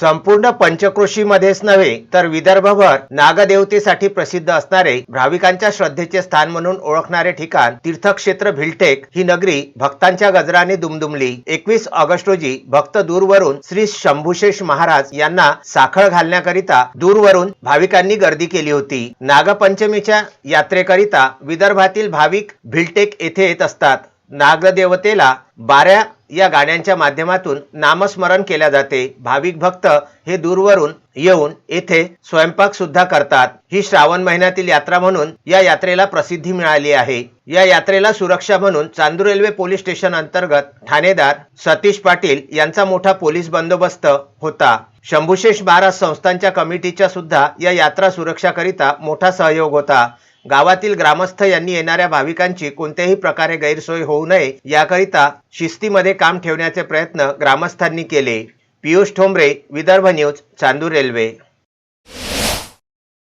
संपूर्ण पंचक्रोशीमध्येच नव्हे तर विदर्भभर नागदेवतेसाठी प्रसिद्ध असणारे भाविकांच्या श्रद्धेचे स्थान म्हणून ओळखणारे ठिकाण तीर्थक्षेत्र भिलटेक ही नगरी भक्तांच्या गजराने दुमदुमली. एकवीस ऑगस्ट रोजी भक्त दूरवरून श्री शंभुशेष महाराज यांना साखळ घालण्याकरिता दूरवरून भाविकांनी गर्दी केली होती. नागपंचमीच्या यात्रेकरिता विदर्भातील भाविक भिलटेक येथे येत असतात. नागदेवतेला बाऱ्या या गाण्यांच्या माध्यमातून नामस्मरण केल्या जाते. भाविक भक्त हे दूरवरून येऊन येथे स्वयंपाक सुद्धा करतात. ही श्रावण महिन्यातील यात्रा म्हणून या यात्रेला प्रसिद्धी मिळाली आहे. या यात्रेला सुरक्षा म्हणून चांदूर रेल्वे पोलीस स्टेशन अंतर्गत ठाणेदार सतीश पाटील यांचा मोठा पोलीस बंदोबस्त होता. शंभुशेष महाराज संस्थांच्या कमिटीच्या सुद्धा या यात्रा सुरक्षाकरिता मोठा सहयोग होता. गावातील ग्रामस्थ यांनी येणाऱ्या भाविकांची कोणत्याही प्रकारे गैरसोय होऊ नये याकरिता शिस्तीमध्ये काम ठेवण्याचे प्रयत्न ग्रामस्थांनी केले. Piyush Thombare Vidarbha news Chandur railway.